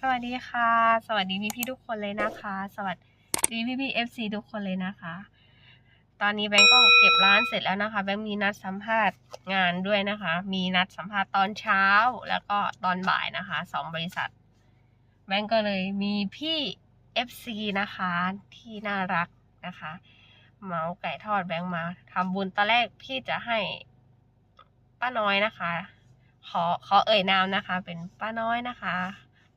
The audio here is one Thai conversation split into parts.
สวัสดีค่ะ สวัสดีพี่พี่ทุกคนเลยนะคะ สวัสดีพี่พี่เอฟซีทุกคนเลยนะคะ ตอนนี้แบงก์ก็เก็บร้านเสร็จแล้วนะคะ แบงก์มีนัดสัมภาษณ์งานด้วยนะคะ มีนัดสัมภาษณ์ตอนเช้าแล้วก็ตอนบ่ายนะคะสองบริษัท แบงก์ก็เลยมีพี่ FC นะคะที่น่ารักนะคะเมาไก่ทอดแบงก์มาทำบุญตอนแรกพี่จะให้ป้าน้อยนะคะ ขอขอเอ่ยนามนะคะ เป็นป้าน้อยนะคะ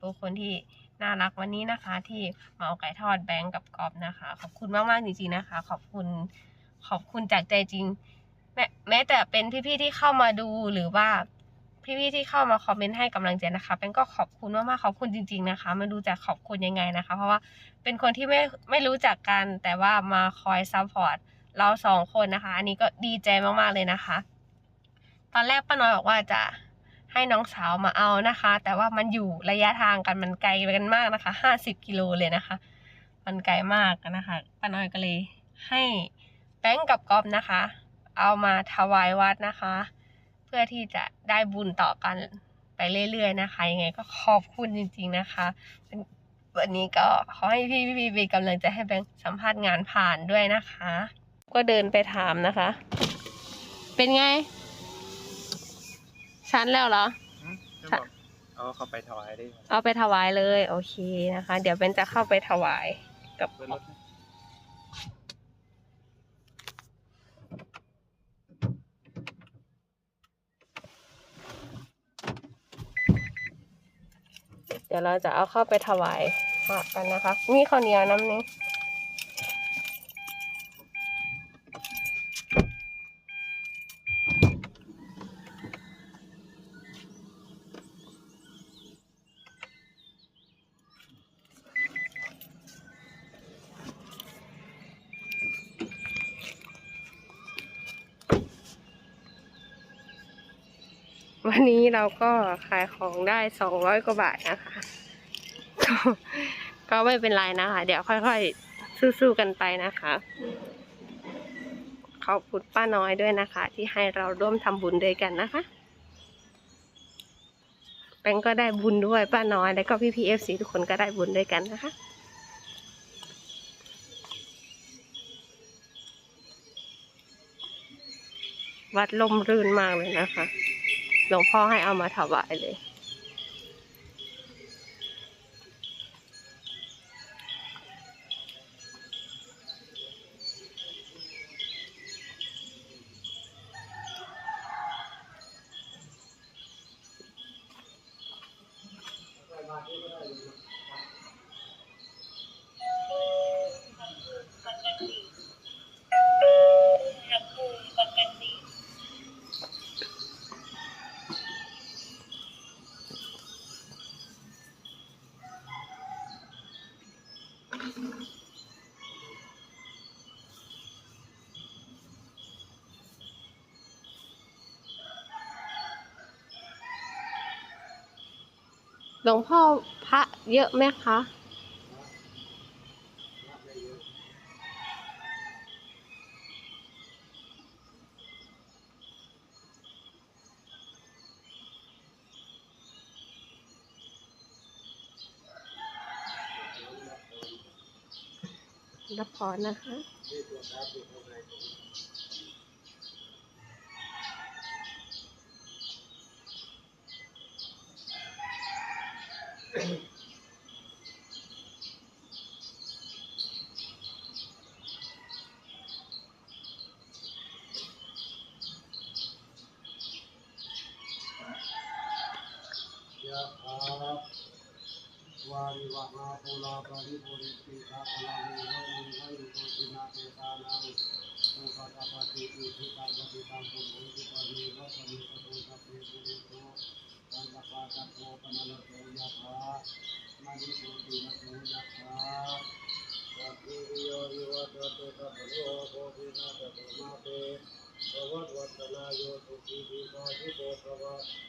บุคคลที่น่ารักวันนี้นะคะ ที่มาเหมาไก่ทอดแบงก์กับกอบนะคะ ขอบคุณมากๆจริงๆนะคะ ขอบคุณขอบคุณจากใจจริง แม้แม้แต่เป็นพี่ๆที่เข้ามาดูหรือว่าพี่ๆที่เข้ามาคอมเมนต์ให้กำลังใจนะคะเป็นก็ขอบคุณมากๆขอบคุณจริง ๆนะคะไม่รู้จะขอบคุณยังไงนะคะ เพราะว่าเป็นคนที่ไม่ไม่รู้จักกัน แต่ว่ามาคอยซัพพอร์ตเราสองคนนะคะ อันนี้ก็ดีใจมากๆเลยนะคะ ตอนแรกป้าน้อยบอกว่าจะ ให้น้องสาวมาเอานะคะ แต่ว่ามันอยู่ระยะทางกันมันไกลกันมากนะคะห้าสิบกิโลเลยนะคะ มันไกลมากนะคะป้าน้อยก็เลยให้แบงก์กับกอบนะคะ เอามาถวายวัดนะคะ เพื่อที่จะได้บุญต่อกันไปเรื่อยๆนะคะยังไงก็ขอบคุณจริง ๆนะคะวันนี้ก็ขอให้พี่พี่พี่กำลังจะให้แบงค์สัมภาษณ์งานผ่านด้วยนะคะ ก็เดินไปถามนะคะ เป็นไง ชั้นแล้วเหรออืมจะบอกเอาเข้าไปถวายได้ไหมเอาไปถวายเลย โอเคนะคะ เดี๋ยวเป็นจะเข้าไปถวายกับ เปิดรถนะเดี๋ยวเราจะเอาเข้าไปถวายพระกันนะคะ มีข้าวเหนียวน้ำนี้ วันนี้เราก็ขายของได้สองร้อยกว่าบาทนะคะ ก็ไม่เป็นไรนะคะ เดี๋ยวค่อยๆสู้ๆกันไปนะคะ ขอบคุณป้าน้อยด้วยนะคะ ที่ให้เราร่วมทำบุญด้วยกันนะคะแปงก็ได้บุญด้วยป้าน้อยแล้วก็พี่พีเอฟซีทุกคนก็ได้บุญด้วยกันนะคะวัดลมรื่นมากเลยนะคะ หลวงพ่อให้เอามาถวายเลย หลวงพ่อพระเยอะไหมคะ รับพรนะคะ วาริวะหาปุราปริปุริติสาคลังเวหิไวโตตินาเตตานังอุปตปฏิอิทิตังปฏิตังปุถุติปะเนวะสมิปตุสัพเพปุริโตสังกปาตัโตปะนะโตยะถามณิโตตินะโตยะถาสัพพิริโยวิวัตตุสัพพโลโภวินาศตุมาเตภวัตวัตนาโยสุขีทีคาทิโตภาภิวาทนาทีเนสริจังมุทาปจาจิโนจัตตารุธรรมาวัฏตุอาภิวันโนสุขังพระลารี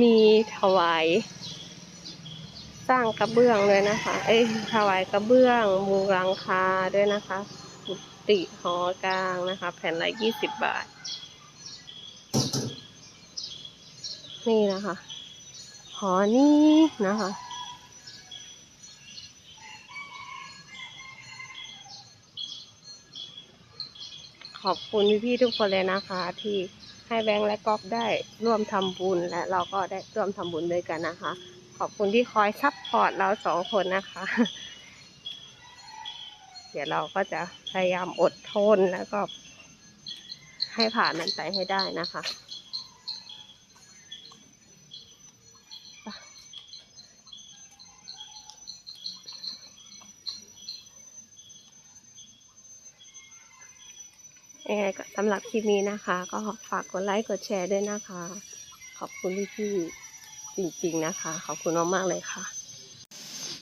มีถวายสร้างกระเบื้องเลยนะคะ เอ้ยถวายกระเบื้องมุงหลังคาด้วยนะคะกุฏิหอกลางนะคะ แผ่นละยี่สิบบาท นี่นะคะหอนี้นะคะขอบคุณพี่ๆทุกคนเลยนะคะที่ ให้แบงค์และก๊อฟได้ร่วมทำบุญและเราก็ได้ร่วมทำบุญด้วยกันนะคะ ขอบคุณที่คอยซัพพอร์ตเราสองคนนะคะ เดี๋ยวเราก็จะพยายามอดทนแล้วก็ ให้ผ่านมันไปให้ได้นะคะ ยังไงก็สำหรับคลิปนี้นะคะ ก็ฝากกดไลค์กดแชร์ด้วยนะคะ ขอบคุณพี่ๆจริงๆนะคะ ขอบคุณมากๆเลยค่ะ